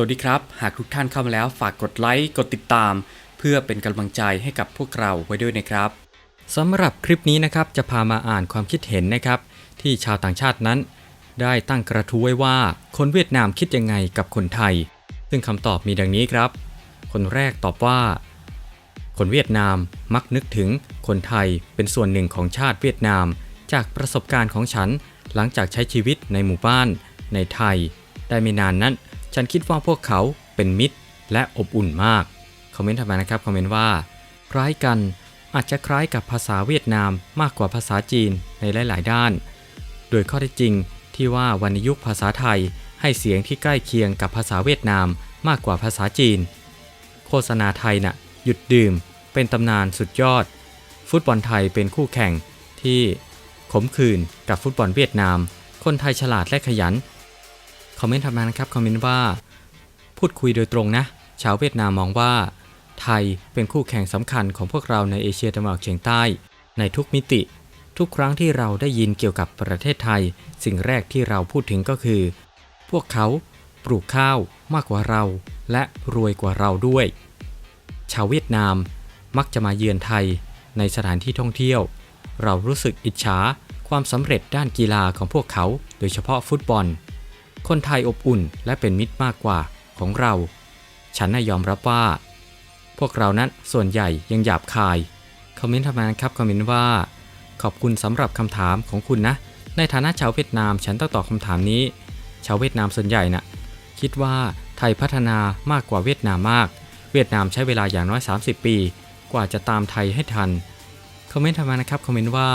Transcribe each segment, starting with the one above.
วัสดีครับ หากทุกท่านเข้ามาแล้วฝากกดไลค์กดติดตาม เพื่อเป็นกำลังใจให้กับพวกเราไว้ด้วยนะครับสำหรับคลิปนี้นะครับจะพามาอ่านความคิดเห็นนะครับ ที่ชาวต่างชาตินั้น ได้ตั้งกระทู้ไว้ว่าคนเวียดนามคิดยังไงกับคนไทย ซึ่งคำตอบมีดังนี้ครับ คนแรกตอบว่า คนเวียดนามมักนึกถึงคนไทยเป็นส่วนหนึ่งของชาติเวียดนาม จากประสบการณ์ของฉันหลังจากใช้ชีวิตในหมู่บ้าน ในไทย ได้ไม่นานนั้น ฉันคิดว่าพวกเขาเป็นมิตรและอบอุ่นมาก คอมเมนต์ถัดมนะครับ คอมเมนต์ว่า คล้ายกันอาจจะคล้ายกับภาษาเวียดนามมากกว่าภาษาจีนในหลาย ๆ ด้าน โดยข้อเท็จจริงที่ว่าวันในยุคภาษาไทยให้เสียงที่ใกล้เคียงกับภาษาเวียดนามมากกว่าภาษาจีน โฆษณาไทยน่ะหยุดดื่ม เป็นตำนานสุดยอด ฟุตบอลไทยเป็นคู่แข่งที่ขมขื่นกับฟุตบอลเวียดนาม คนไทยฉลาดและขยัน คอมเมนต์ถัดมานะครับคอมเมนต์ว่า พูดคุยโดยตรงนะ ชาวเวียดนามมองว่า ไทยเป็นคู่แข่งสำคัญของพวกเราในเอเชียตะวันออกเฉียงใต้ ในทุกมิติ ทุกครั้งที่เราได้ยินเกี่ยวกับประเทศไทย สิ่งแรกที่เราพูดถึงก็คือ พวกเขาปลูกข้าวมากกว่าเรา และรวยกว่าเราด้วย ชาวเวียดนามมักจะมาเยือนไทยในสถานที่ท่องเที่ยว เรารู้สึกอิจฉาความสำเร็จด้านกีฬาของพวกเขา โดยเฉพาะฟุตบอล คนไทยอบอุ่นและเป็นมิตรมากกว่าของเรา ฉันน่ยอมรับว่า พวกเรานั้นส่วนใหญ่ยังหยาบคาย คอมเมนต์ทำมานะครับ คอมเมนต์ว่า ขอบคุณสำหรับคำถามของคุณนะ ในฐานะชาวเวียดนามฉันต้องตอบคำถามนี้ ชาวเวียดนามส่วนใหญ่น่ะคิดว่าไทยพัฒนามากกว่าเวียดนามมาก เวียดนามใช้เวลาอย่างน้อย 30 ปี กว่าจะตามไทยให้ทัน คอมเมนต์ทำมานะครับ คอมเมนต์ว่า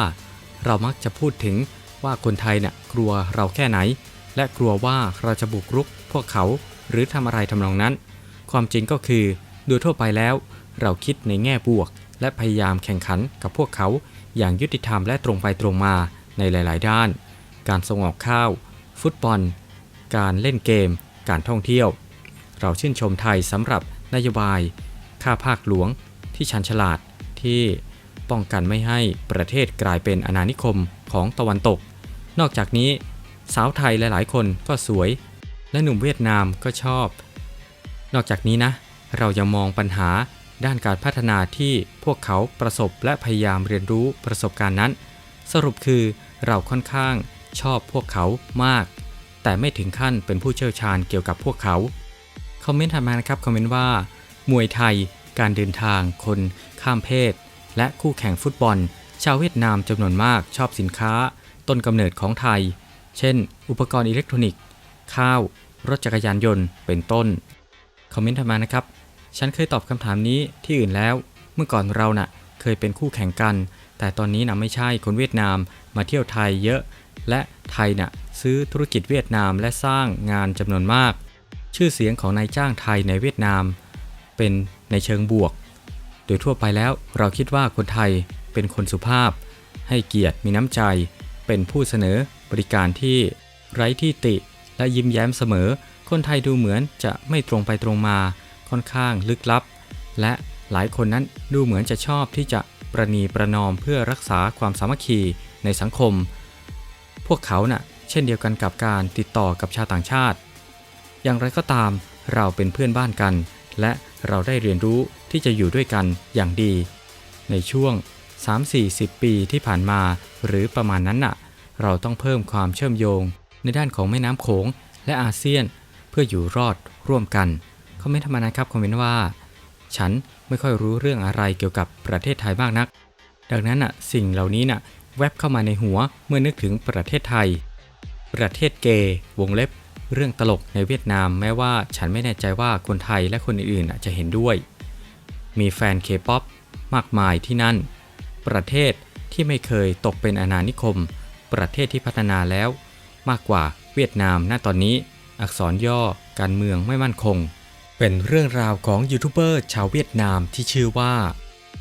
เรามักจะพูดถึงว่าคนไทยเนี่ยกลัวเราแค่ไหน และกลัวว่าเราจะบุกรุกพวกเขาหรือทำอะไรทำนองนั้น ความจริงก็คือโดยทั่วไปแล้ว เราคิดในแง่บวก และพยายามแข่งขันกับพวกเขา อย่างยุติธรรมและตรงไปตรงมาในหลาย ๆ ด้าน การส่งออกข้าว ฟุตบอล การเล่นเกม การท่องเที่ยว เราชื่นชมไทยสำหรับนโยบาย ค่าภาคหลวง ที่ชันฉลาดที่ป้องกันไม่ให้ประเทศกลายเป็นอาณานิคมของตะวันตก นอกจากนี้ สาวไทยหลายๆ คนก็สวย และหนุ่มเวียดนามก็ชอบ นอกจากนี้นะ เรายังมองปัญหาด้านการพัฒนาที่พวกเขาประสบและพยายามเรียนรู้ประสบการณ์นั้น สรุปคือเราค่อนข้างชอบพวกเขามาก แต่ไม่ถึงขั้นเป็นผู้เชี่ยวชาญเกี่ยวกับพวกเขา คอมเมนต์ถัดมานะครับ คอมเมนต์ว่า มวยไทย การเดินทาง คนข้ามเพศ และคู่แข่งฟุตบอล ชาวเวียดนามจำนวนมากชอบสินค้า ต้นกำเนิดของไทย เช่น อุปกรณ์อิเล็กทรอนิกส์ ข้าว รถจักรยานยนต์ เป็นต้น คอมเมนต์ถัดมานะครับ ฉันเคยตอบคำถามนี้ที่อื่นแล้ว เมื่อก่อนเราน่ะเคยเป็นคู่แข่งกัน แต่ตอนนี้นะไม่ใช่ คนเวียดนามมาเที่ยวไทยเยอะ และไทยน่ะซื้อธุรกิจเวียดนามและสร้างงานจำนวนมาก ชื่อเสียงของนายจ้างไทยในเวียดนาม เป็นในเชิงบวก โดยทั่วไปแล้วเราคิดว่าคนไทยเป็นคนสุภาพ ให้เกียรติมีน้ำใจ เป็นผู้เสนอ บริการที่ไร้ที่ติ และยิ้มแย้มเสมอ คนไทยดูเหมือนจะไม่ตรงไปตรงมา ค่อนข้างลึกลับ และหลายคนนั้นดูเหมือนจะชอบที่จะประนีประนอมเพื่อรักษาความสามัคคีในสังคม พวกเขาน่ะเช่นเดียวกันกับการติดต่อกับชาวต่างชาติ อย่างไรก็ตามเราเป็นเพื่อนบ้านกัน และเราได้เรียนรู้ที่จะอยู่ด้วยกันอย่างดี ในช่วง 3-40 ปีที่ผ่านมาหรือประมาณนั้นน่ะ เราต้องเพิ่มความเชื่อมโยง ในด้านของแม่น้ำโขงและอาเซียน เพื่ออยู่รอดร่วมกันคอมเมนต์ธรรมานะครับคอมเมนต์ว่า ฉันไม่ค่อยรู้เรื่องอะไรเกี่ยวกับประเทศไทยมากนัก ดังนั้นน่ะสิ่งเหล่านี้น่ะแวบเข้ามาในหัวเมื่อนึกถึงประเทศไทย ประเทศเกย์วงเล็บ เรื่องตลกในเวียดนามแม้ว่าฉันไม่แน่ใจว่าคนไทยและคนอื่นๆน่ะจะเห็นด้วย มีแฟนเคป๊อปมากมายที่นั่น ประเทศที่ไม่เคยตกเป็นอาณานิคม ประเทศที่พัฒนาแล้ว มากกว่าเวียดนามณตอนนี้ อักษรย่อการเมืองไม่มั่นคง เป็นเรื่องราวของยูทูบเบอร์ชาวเวียดนามที่ชื่อว่า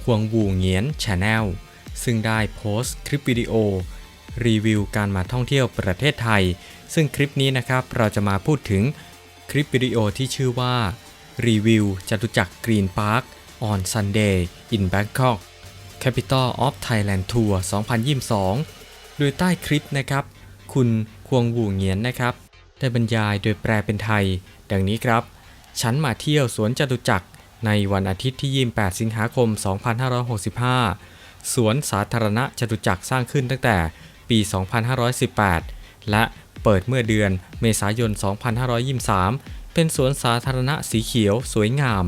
ควงวูเงียนชาแนลซึ่งได้โพสต์คลิปวิดีโอ รีวิวการมาท่องเที่ยวประเทศไทย ซึ่งคลิปนี้นะครับเราจะมาพูดถึงคลิปวิดีโอที่ชื่อว่ารีวิวจตุจักรกรีนพาร์ค on Sunday in Bangkok Capital of Thailand Tour 2022 โดยใต้คลิปนะครับ คุณควงวูเหงียนนะครับ ได้บรรยายโดยแปลเป็นไทย ดังนี้ครับ ฉันมาเที่ยวสวนจตุจักรในวันอาทิตย์ที่ 28 สิงหาคม 2565 สวนสาธารณะจตุจักรสร้างขึ้นตั้งแต่ปี 2518 และเปิดเมื่อเดือนเมษายน 2523 เป็นสวนสาธารณะสีเขียว สวยงาม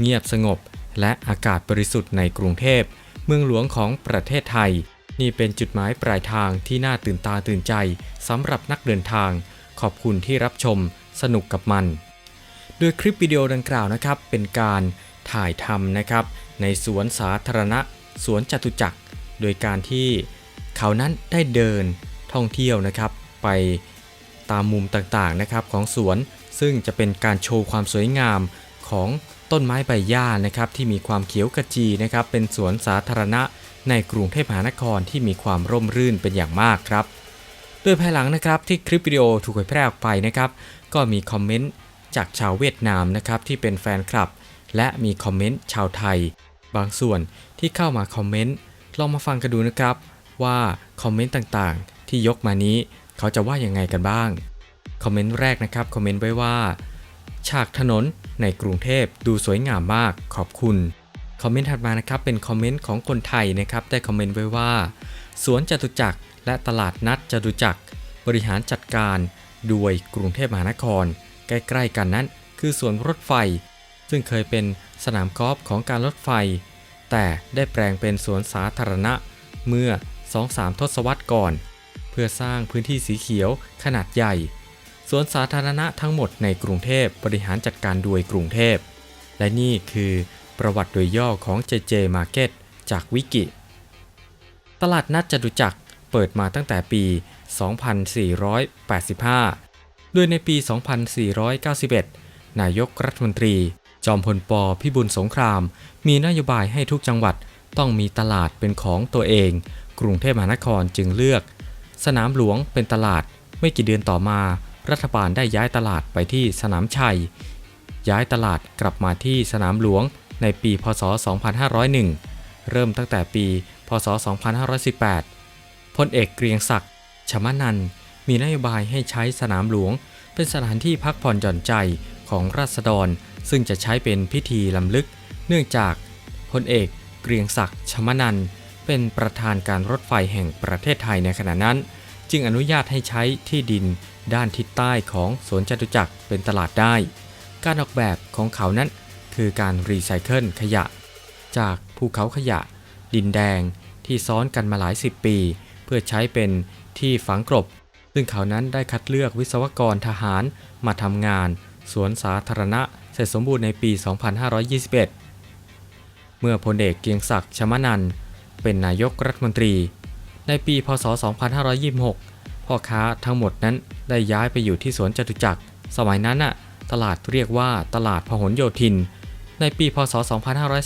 เงียบสงบ และอากาศบริสุทธิ์ในกรุงเทพ เมืองหลวงของประเทศไทย นี่เป็นจุดหมายปลายทางที่น่าตื่นตาตื่นใจสำหรับนักเดินทาง ขอบคุณที่รับชมสนุกกับมัน โดยคลิปวิดีโอดังกล่าวนะครับ เป็นการถ่ายทำนะครับ ในสวนสาธารณะ สวนจตุจักร โดยการที่เขานั้นได้เดินท่องเที่ยวนะครับ ไปตามมุมต่างๆนะครับของสวนซึ่งจะเป็นการโชว์ความสวยงามของต้นไม้ใบหญ้านะครับ ที่มีความเขียวกระจีนะครับ เป็นสวนสาธารณะ ในกรุงเทพมหานครที่มีความร่มรื่นเป็นอย่างมากครับ โดยภายหลังนะครับที่คลิปวิดีโอถูกเผยแพร่ออกไปนะครับ ก็มีคอมเมนต์จากชาวเวียดนามนะครับที่เป็นแฟนคลับ และมีคอมเมนต์ชาวไทย บางส่วนที่เข้ามาคอมเมนต์ลองมาฟังกันดูนะครับ ว่าคอมเมนต์ต่างๆ ที่ยกมานี้เขาจะว่ายังไงกันบ้างคอมเมนต์แรกนะครับคอมเมนต์ไว้ว่า ฉากถนนในกรุงเทพดูสวยงามมากขอบคุณ คอมเมนต์ถัดมานะครับเป็นคอมเมนต์ของคนไทยนะครับได้คอมเมนต์ไว้ว่า สวนจตุจักรและตลาดนัดจตุจักรบริหารจัดการโดยกรุงเทพมหานคร ใกล้ๆกันนั้น คือสวนรถไฟ ซึ่งเคยเป็นสนามกอล์ฟของการรถไฟ แต่ได้แปลงเป็นสวนสาธารณะเมื่อ 2-3 ทศวรรษก่อน เพื่อสร้างพื้นที่สีเขียวขนาดใหญ่สวนสาธารณะทั้งหมดในกรุงเทพบริหารจัดการโดยกรุงเทพ และนี่คือ ประวัติโดยย่อของ JJ Market จากวิกิ ตลาดนัดจตุจักรเปิดมาตั้งแต่ปี 2485 โดยในปี 2491 นายกรัฐมนตรี จอมพลปพิบูลสงคราม มีนโยบายให้ทุกจังหวัดต้องมีตลาดเป็นของตัวเอง กรุงเทพมหานครจึงเลือก สนามหลวงเป็นตลาด ไม่กี่เดือนต่อมา รัฐบาลได้ย้ายตลาดไปที่สนามชัย ย้ายตลาดกลับมาที่สนามหลวง ในปีพศ 2501 เริ่มตั้งแต่ปี พศ 2518 พลเอกเกรียงศักดิ์ชมนันมีนโยบายให้ใช้สนามหลวง เป็นสถานที่พักผ่อนหย่อนใจของราษฎร ซึ่งจะใช้เป็นพิธีลำลึก เนื่องจากพลเอกเกรียงศักดิ์ชมนันเป็นประธานการรถไฟแห่งประเทศไทยในขณะนั้น จึงอนุญาตให้ใช้ที่ดินด้านทิศใต้ของสวนจตุจักรเป็นตลาดได้ การออกแบบของเขานั้น คือการรีไซเคิลขยะ จากภูเขาขยะ ดินแดงที่ซ้อนกันมาหลายสิบปี เพื่อใช้เป็นที่ฝังกลบ ซึ่งเขานั้นได้คัดเลือกวิศวกรทหารมาทำงาน สวนสาธารณะเสร็จสมบูรณ์ในปี 2521 เมื่อพลเอกเกียงศักดิ์ชมนันเป็นนายกรัฐมนตรี ในปีพศ 2526 พ่อค้าทั้งหมดนั้นได้ย้ายไปอยู่ที่สวนจตุจักร สมัยนั้นน่ะ ตลาดเรียกว่าตลาดพหลโยธิน ในปีพศ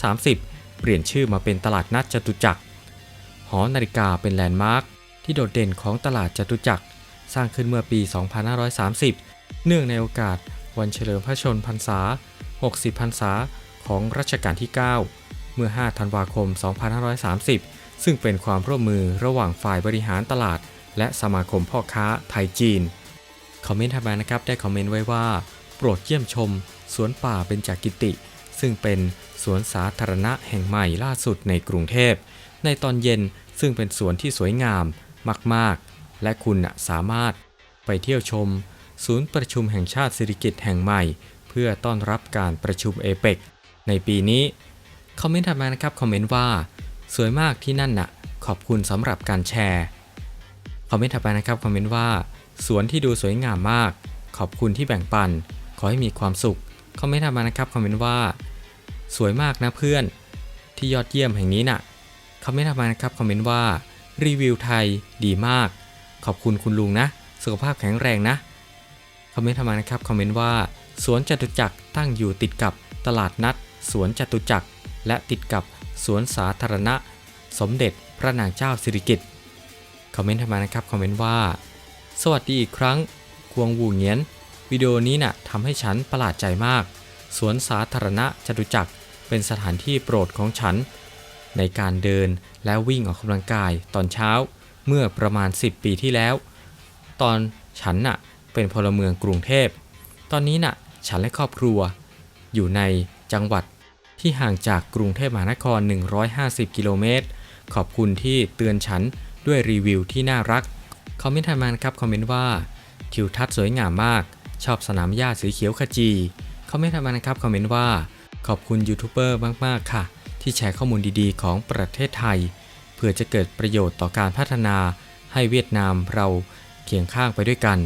2530 เปลี่ยนชื่อมาเป็นตลาดนัดจตุจักร หอนาฬิกาเป็นแลนด์มาร์คที่โดดเด่นของตลาดจตุจักร สร้างขึ้นเมื่อปี 2530 เนื่องในโอกาสวันเฉลิมพระชนพรรษา 60 พรรษาของรัชกาลที่ 9 เมื่อ 5 ธันวาคม 2530 ซึ่งเป็นความร่วมมือระหว่างฝ่ายบริหารตลาด และสมาคมพ่อค้าไทยจีน คอมเมนต์ถัดมานะครับ ได้คอมเมนต์ไว้ว่า โปรดเยี่ยมชม สวนป่าเบญจกิติ ซึ่งเป็นสวนสาธารณะแห่งใหม่ล่าสุดในกรุงเทพ ในตอนเย็นซึ่งเป็นสวนที่สวยงามมาก ๆ และคุณสามารถไปเที่ยวชม ศูนย์ประชุมแห่งชาติสิริกิติ์แห่งใหม่ เพื่อต้อนรับการประชุมเอเปกในปีนี้ คอมเมนต์ถัดมานะครับ คอมเมนต์ว่า สวยมากที่นั่นน่ะ ขอบคุณสำหรับการแชร์ คอมเมนต์ถัดไปนะครับ คอมเมนต์ว่า สวนที่ดูสวยงามมาก ขอบคุณที่แบ่งปัน ขอให้มีความสุข คอมเมนต์ถัดมานะครับคอมเมนต์ว่าสวยมากนะเพื่อนที่ยอดเยี่ยมแห่งนี้น่ะคอมเมนต์ถัดมานะครับคอมเมนต์ว่ารีวิวไทยดีมาก ขอบคุณคุณลุงนะ สุขภาพแข็งแรงนะคอมเมนต์ถัดมานะครับคอมเมนต์ว่าสวนจตุจักรตั้งอยู่ติดกับตลาดนัด สวนจตุจักร และติดกับสวนสาธารณะ สมเด็จพระนางเจ้าสิริกิติ์คอมเมนต์ถัดมานะครับคอมเมนต์ว่า สวัสดีอีกครั้ง ควงวูเหงียน วิดีโอนี้น่ะทำให้ฉันประหลาดใจมาก สวนสาธารณะจตุจักรเป็นสถานที่โปรดของฉัน ในการเดินและวิ่งออกกำลังกายตอนเช้าเมื่อประมาณ 10 ปีที่แล้ว ตอนฉันน่ะเป็นพลเมืองกรุงเทพ ตอนนี้น่ะฉันและครอบครัว อยู่ในจังหวัดที่ห่างจากกรุงเทพมหานคร 150 กิโลเมตร ขอบคุณที่เตือนฉันด้วยรีวิวที่น่ารัก คอมเมนต์ถัดมานะครับ คอมเมนต์ว่า ทิวทัศน์สวยงามมาก ชอบสนามหญ้าสีเขียวขจีคอมเมนต์ถัดมานะครับคอมเมนต์ว่า ขอบคุณยูทูบเบอร์มากๆค่ะ ที่แชร์ข้อมูลดีๆ ของประเทศไทย เพื่อจะเกิดประโยชน์ต่อการพัฒนาให้เวียดนามเราเคียงข้างไปด้วยกัน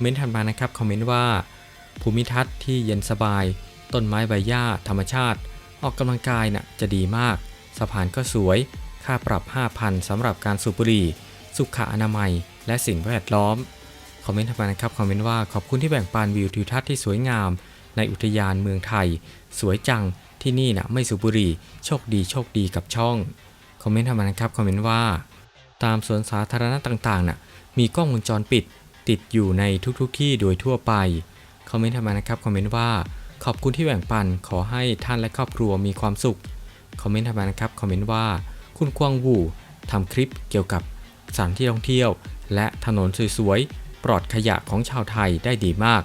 เม้นต์ถัดมานะครับคอมเมนต์ว่า ภูมิทัศน์ที่เย็นสบาย ต้นไม้ใบหญ้าธรรมชาติ ออกกำลังกายน่ะจะดีมาก สะพานก็สวย ค่าปรับ 5,000สำหรับการสูบบุหรี่ สุขอนามัย และสิ่งแวดล้อม อมเมนต์ถัดมานะครับ คอมเมนต์ว่าขอบคุณที่แบ่งปันวิวทิวทัศน์ที่สวยงาม ในอุทยานเมืองไทย สวยจังที่นี่นะไม่สูบบุหรี่โชคดีโชคดีกับช่อง คอมเมนต์ถัดมานะครับ คอมเมนต์ว่า ตามสวนสาธารณะต่างๆน่ะมีกล้องวงจรปิด ติดอยู่ในทุกๆที่โดยทั่วไป คอมเมนต์ถัดมานะครับ คอมเมนต์ว่า ขอบคุณที่แบ่งปันขอให้ท่านและครอบครัวมีความสุข คอมเมนต์ถัดมานะครับ คอมเมนต์ว่า คุณกวางวูทำคลิปเกี่ยวกับสถานที่ท่องเที่ยว และถนนสวยๆ ปลอดขยะของชาวไทยได้ดีมาก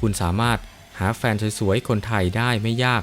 คุณสามารถหาแฟนสวยๆคนไทยได้ไม่ยาก